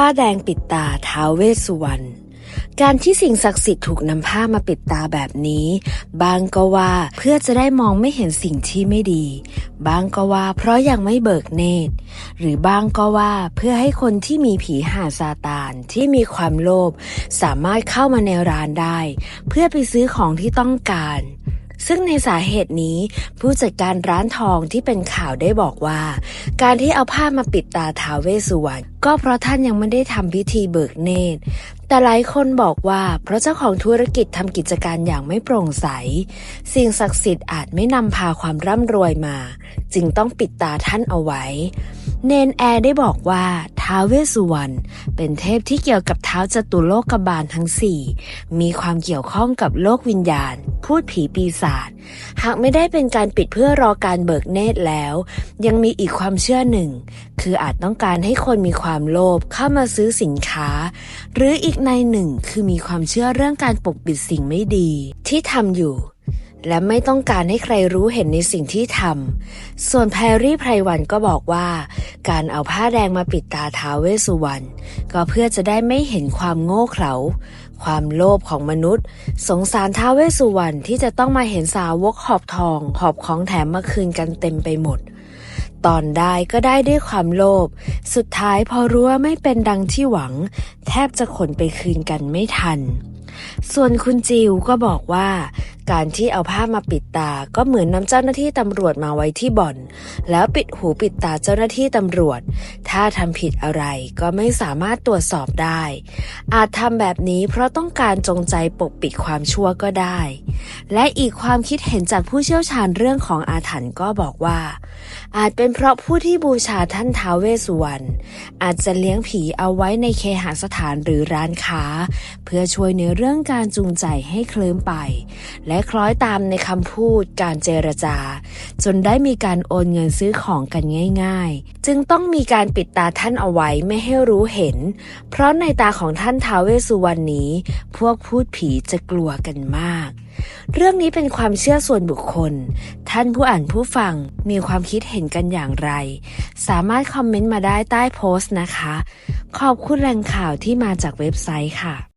ผ้าแดงปิดตาท้าวเวสสุวรรณการที่สิ่งศักดิ์สิทธิ์ถูกนำผ้ามาปิดตาแบบนี้ บางก็ว่าเพื่อจะได้มองไม่เห็นสิ่งที่ไม่ดี บางก็ว่าเพราะยังไม่เบิกเนตร หรือบางก็ว่าเพื่อให้คนที่มีผีหาซาตานที่มีความโลภสามารถเข้ามาในร้านได้ เพื่อไปซื้อของที่ต้องการ ซึ่งในสาเหตุนี้ ผู้จัดการร้านทองที่เป็นข่าวได้บอกว่า การที่เอาผ้ามาปิดตาท้าวเวสสุวรรณก็เพราะท่านยังไม่ได้ทำพิธีเบิกเนตร แต่หลายคนบอกว่า เพราะเจ้าของธุรกิจทำกิจการอย่างไม่โปร่งใส สิ่งศักดิ์สิทธิ์อาจไม่นำพาความร่ำรวยมา จึงต้องปิดตาท่านเอาไว้ เนนแอร์ได้บอกว่าท้าวเวสสุวรรณเป็นเทพที่เกี่ยวกับเท้าจตุโลกบาลทั้งสี่มีความเกี่ยวข้องกับโลกวิญญาณ พูดผีปีศาจหากไม่ได้เป็นการปิดเพื่อรอการเบิกเนตรแล้ว ยังมีอีกความเชื่อหนึ่ง คืออาจต้องการให้คนมีความโลภเข้ามาซื้อสินค้า หรืออีกในหนึ่งคือมีความเชื่อเรื่องการปกปิดสิ่งไม่ดี ที่ทำอยู่ และไม่ต้องการให้ใครรู้เห็นในสิ่งที่ทำ ส่วนแพรรี่ไพรวันก็บอกว่า การเอาผ้าแดงมาปิดตาท้าวเวสุวรรณก็เพื่อจะได้ไม่เห็นความโง่เขลา ความโลภของมนุษย์ สงสารท้าวเวสสุวรรณที่จะต้องมาเห็นสาวกหอบทอง หอบของแถมมาคืนกันเต็มไปหมด ตอนได้ก็ได้ด้วยความโลภ สุดท้ายพอรู้ว่าไม่เป็นดังที่หวัง แทบจะขนไปคืนกันไม่ทัน ส่วนคุณจิวก็บอกว่า การที่เอาผ้ามาปิดตาก็เหมือนนำเจ้าหน้าที่ตำรวจมาไว้ที่บ่อน แล้วปิดหูปิดตาเจ้าหน้าที่ตำรวจ ถ้าทำผิดอะไรก็ไม่สามารถตรวจสอบได้ อาจทำแบบนี้เพราะต้องการจงใจปกปิดความชั่วก็ได้และอีกความคิดเห็นจากผู้เชี่ยวชาญเรื่องของอาถรรพ์ก็บอกว่า อาจเป็นเพราะผู้ที่บูชาท่านท้าวเวสสุวรรณอาจจะเลี้ยงผีเอาไว้ในเคหสถานหรือร้านค้า เพื่อช่วยในเรื่องการจูงใจให้เคลิ้มไป และคล้อยตามในคำพูดการเจรจา จนได้มีการโอนเงินซื้อของกันง่าย ๆ จึงต้องมีการปิดตาท่านเอาไว้ไม่ให้รู้เห็น เพราะในตาของท่านท้าวเวสสุวรรณนี้ พวกพูดผีจะกลัวกันมาก เรื่องนี้เป็นความเชื่อส่วนบุคคล ท่านผู้อ่านผู้ฟังมีความคิดเห็นกันอย่างไร สามารถคอมเมนต์มาได้ใต้โพสต์นะคะ ขอบคุณแหล่งข่าวที่มาจากเว็บไซต์ค่ะ